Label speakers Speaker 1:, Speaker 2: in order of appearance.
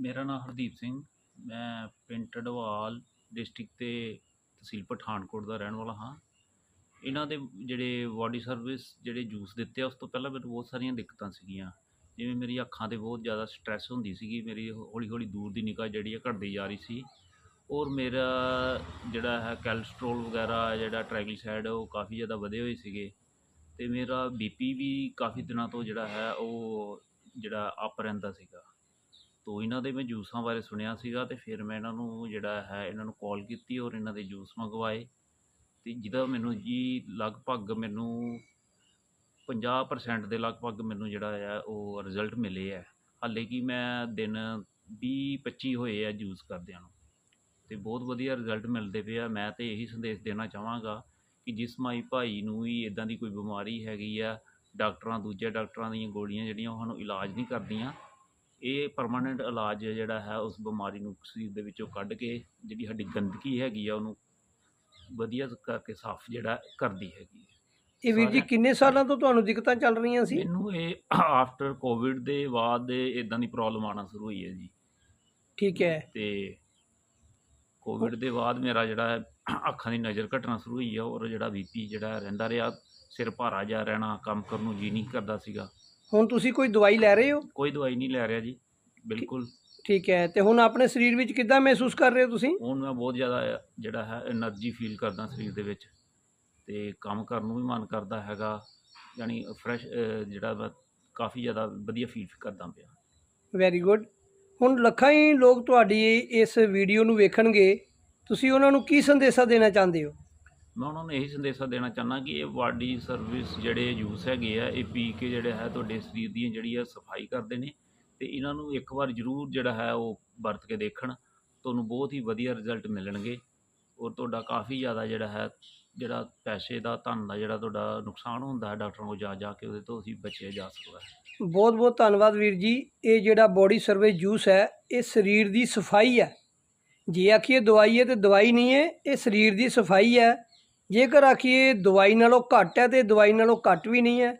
Speaker 1: ਮੇਰਾ ਨਾਮ ਹਰਦੀਪ ਸਿੰਘ, ਮੈਂ ਪਿੰਡ ਢਡਵਾਲ ਡਿਸਟ੍ਰਿਕਟ ਤੇ ਤਹਿਸੀਲ ਪਠਾਨਕੋਟ ਦਾ ਰਹਿਣ ਵਾਲਾ ਹਾਂ। ਇਹਨਾਂ ਦੇ ਜਿਹੜੇ ਬਾਡੀ ਸਰਵਿਸ ਜਿਹੜੇ ਜੂਸ ਦਿੱਤੇ ਆ, ਉਸ ਤੋਂ ਪਹਿਲਾਂ ਮੈਨੂੰ ਬਹੁਤ ਸਾਰੀਆਂ ਦਿੱਕਤਾਂ ਸੀਗੀਆਂ। ਜਿਵੇਂ ਮੇਰੀ ਅੱਖਾਂ 'ਤੇ ਬਹੁਤ ਜ਼ਿਆਦਾ ਸਟ੍ਰੈਸ ਹੁੰਦੀ ਸੀਗੀ, ਮੇਰੀ ਹੌਲੀ ਹੌਲੀ ਦੂਰ ਦੀ ਨਿਗਾਹ ਜਿਹੜੀ ਆ ਘਟਦੀ ਜਾ ਰਹੀ ਸੀ। ਔਰ ਮੇਰਾ ਜਿਹੜਾ ਹੈ ਕੈਲਸਟ੍ਰੋਲ ਵਗੈਰਾ, ਜਿਹੜਾ ਟ੍ਰਾਈਗਲੀਸਰਾਈਡ ਉਹ ਕਾਫੀ ਜ਼ਿਆਦਾ ਵਧੇ ਹੋਏ ਸੀਗੇ। ਅਤੇ ਮੇਰਾ ਬੀਪੀ ਵੀ ਕਾਫੀ ਦਿਨਾਂ ਤੋਂ ਜਿਹੜਾ ਹੈ, ਉਹ ਜਿਹੜਾ ਅਪ ਰਹਿੰਦਾ ਸੀਗਾ। ਤੋ ਇਹਨਾਂ ਦੇ ਮੈਂ ਜੂਸਾਂ ਬਾਰੇ ਸੁਣਿਆ ਸੀਗਾ ਅਤੇ ਫਿਰ ਮੈਂ ਇਹਨਾਂ ਨੂੰ ਜਿਹੜਾ ਹੈ ਇਹਨਾਂ ਨੂੰ ਕਾਲ ਕੀਤੀ ਔਰ ਇਹਨਾਂ ਦੇ ਜੂਸ ਮੰਗਵਾਏ ਅਤੇ ਜਿਹਦਾ ਮੈਨੂੰ ਜੀ ਲਗਭਗ ਮੈਨੂੰ 50% ਦੇ ਲਗਭਗ ਮੈਨੂੰ ਜਿਹੜਾ ਆ ਉਹ ਰਿਜ਼ਲਟ ਮਿਲੇ ਹੈ ਹਾਲੇ ਕਿ ਮੈਂ ਦਿਨ 20 25 ਹੋਏ ਆ ਜੂਸ ਕਰਦਿਆਂ ਨੂੰ ਅਤੇ ਬਹੁਤ ਵਧੀਆ ਰਿਜ਼ਲਟ ਮਿਲਦੇ ਪਏ ਆ। ਮੈਂ ਤਾਂ ਇਹੀ ਸੰਦੇਸ਼ ਦੇਣਾ ਚਾਹਾਂਗਾ ਕਿ ਜਿਸ ਮਾਈ ਭਾਈ ਨੂੰ ਵੀ ਇਦਾਂ ਦੀ ਕੋਈ ਬਿਮਾਰੀ ਹੈਗੀ ਆ, ਡਾਕਟਰਾਂ, ਦੂਜੇ ਡਾਕਟਰਾਂ ਦੀਆਂ ਗੋਲੀਆਂ ਜਿਹੜੀਆਂ ਉਹ ਸਾਨੂੰ ਇਲਾਜ ਨਹੀਂ ਕਰਦੀਆਂ ਇਹ ਪਰਮਾਨੈਂਟ ਇਲਾਜ ਜਿਹੜਾ ਹੈ ਉਸ ਬਿਮਾਰੀ ਨੂੰ ਸਰੀਰ ਦੇ ਵਿੱਚੋਂ ਕੱਢ ਕੇ ਜਿਹੜੀ ਸਾਡੀ ਗੰਦਗੀ ਹੈਗੀ ਆ ਉਹਨੂੰ ਵਧੀਆ ਕਰਕੇ ਸਾਫ਼ ਜਿਹੜਾ ਕਰਦੀ ਹੈਗੀ ਹੈ।
Speaker 2: ਇਹ ਵੀਰ ਜੀ ਕਿੰਨੇ ਸਾਲਾਂ ਤੋਂ ਤੁਹਾਨੂੰ ਦਿੱਕਤਾਂ ਚੱਲ ਰਹੀਆਂ ਸੀ?
Speaker 1: ਮੈਨੂੰ ਇਹ ਆਫਟਰ ਕੋਵਿਡ ਦੇ ਬਾਅਦ ਇਦਾਂ ਦੀ ਪ੍ਰੋਬਲਮ ਆਉਣਾ ਸ਼ੁਰੂ ਹੋਈ ਹੈ ਜੀ।
Speaker 2: ਠੀਕ ਹੈ।
Speaker 1: ਤੇ ਕੋਵਿਡ ਦੇ ਬਾਅਦ ਮੇਰਾ ਜਿਹੜਾ ਅੱਖਾਂ ਦੀ ਨਜ਼ਰ ਘਟਣਾ ਸ਼ੁਰੂ ਹੋਈ ਹੈ ਔਰ ਜਿਹੜਾ ਬੀਪੀ ਜਿਹੜਾ ਰਹਿੰਦਾ ਰਿਹਾ ਸਿਰ ਭਾਰਾ ਜਾ ਰਹਿਣਾ ਕੰਮ ਕਰਨ ਨੂੰ ਜੀ ਨਹੀਂ ਕਰਦਾ ਸੀਗਾ।
Speaker 2: ਹੁਣ ਤੁਸੀਂ ਕੋਈ ਦਵਾਈ ਲੈ ਰਹੇ ਹੋ?
Speaker 1: ਕੋਈ ਦਵਾਈ ਨਹੀਂ ਲੈ ਰਿਹਾ ਜੀ ਬਿਲਕੁਲ।
Speaker 2: ਠੀਕ ਹੈ ਤੇ ਹੁਣ ਆਪਣੇ ਸਰੀਰ ਵਿੱਚ ਕਿੱਦਾਂ ਮਹਿਸੂਸ ਕਰ ਰਹੇ ਹੋ ਤੁਸੀਂ?
Speaker 1: ਹੁਣ ਮੈਂ ਬਹੁਤ ਜ਼ਿਆਦਾ ਜਿਹੜਾ ਹੈ એનર્ਜੀ ਫੀਲ ਕਰਦਾ ਸਰੀਰ ਦੇ ਵਿੱਚ। ਤੇ ਕੰਮ ਕਰਨ ਨੂੰ ਵੀ ਮਨ ਕਰਦਾ ਹੈਗਾ ਯਾਨੀ ਫਰੈਸ਼ ਜਿਹੜਾ ਵਾ ਕਾਫੀ ਜ਼ਿਆਦਾ ਵਧੀਆ ਫੀਲ ਕਰਦਾ ਪਿਆ।
Speaker 2: ਵੈਰੀ ਗੁੱਡ ਹੁਣ ਲੱਖਾਂ ਹੀ ਲੋਕ ਤੁਹਾਡੀ ਇਸ ਵੀਡੀਓ ਨੂੰ ਵੇਖਣਗੇ। ਤੁਸੀਂ ਉਹਨਾਂ ਨੂੰ ਕੀ ਸੰਦੇਸ਼ਾ ਦੇਣਾ ਚਾਹੁੰਦੇ ਹੋ?
Speaker 1: ਮੈਂ ਉਹਨਾਂ ਨੂੰ ਇਹੀ ਸੰਦੇਸ਼ਾ ਦੇਣਾ ਚਾਹੁੰਦਾ ਕਿ ਇਹ ਬਾਡੀ ਸਰਵਿਸ ਜਿਹੜੇ ਜੂਸ ਹੈਗੇ ਆ, ਇਹ ਪੀ ਕੇ ਜਿਹੜੇ ਹੈ ਤੁਹਾਡੇ ਸਰੀਰ ਦੀ ਜਿਹੜੀ ਆ ਸਫ਼ਾਈ ਕਰਦੇ ਨੇ ਤੇ ਇਹਨਾਂ ਨੂੰ ਇੱਕ ਵਾਰ ਜ਼ਰੂਰ ਜਿਹੜਾ ਹੈ ਉਹ ਵਰਤ ਕੇ ਦੇਖਣ, ਤੁਹਾਨੂੰ ਬਹੁਤ ਹੀ ਵਧੀਆ ਰਿਜ਼ਲਟ ਮਿਲਣਗੇ ਔਰ ਤੁਹਾਡਾ ਕਾਫੀ ਜ਼ਿਆਦਾ ਜਿਹੜਾ ਹੈ, ਜਿਹੜਾ ਪੈਸੇ ਦਾ ਧਨ ਦਾ ਜਿਹੜਾ ਤੁਹਾਡਾ ਨੁਕਸਾਨ ਹੁੰਦਾ ਹੈ ਡਾਕਟਰਾਂ ਕੋਲ ਜਾ ਜਾ ਕੇ ਉਹਦੇ ਤੋਂ ਅਸੀਂ ਬਚਿਆ ਜਾ ਸਕਦਾ ਹੈ।
Speaker 2: ਬਹੁਤ ਬਹੁਤ ਧੰਨਵਾਦ ਵੀਰ ਜੀ। ਇਹ ਜਿਹੜਾ ਬੋਡੀ ਸਰਵੇ ਜੂਸ ਹੈ, ਇਹ ਸਰੀਰ ਦੀ ਸਫ਼ਾਈ ਹੈ। ਜੇ ਆਖੀਏ ਦਵਾਈ ਹੈ ਤੇ ਦਵਾਈ ਨਹੀਂ ਹੈ, ਇਹ ਸਰੀਰ ਦੀ ਸਫ਼ਾਈ ਹੈ। ਜੇਕਰ ਆਖੀਏ ਦਵਾਈ ਨਾਲੋਂ ਘੱਟ ਹੈ ਤੇ ਦਵਾਈ ਨਾਲੋਂ ਘੱਟ ਵੀ ਨਹੀਂ ਹੈ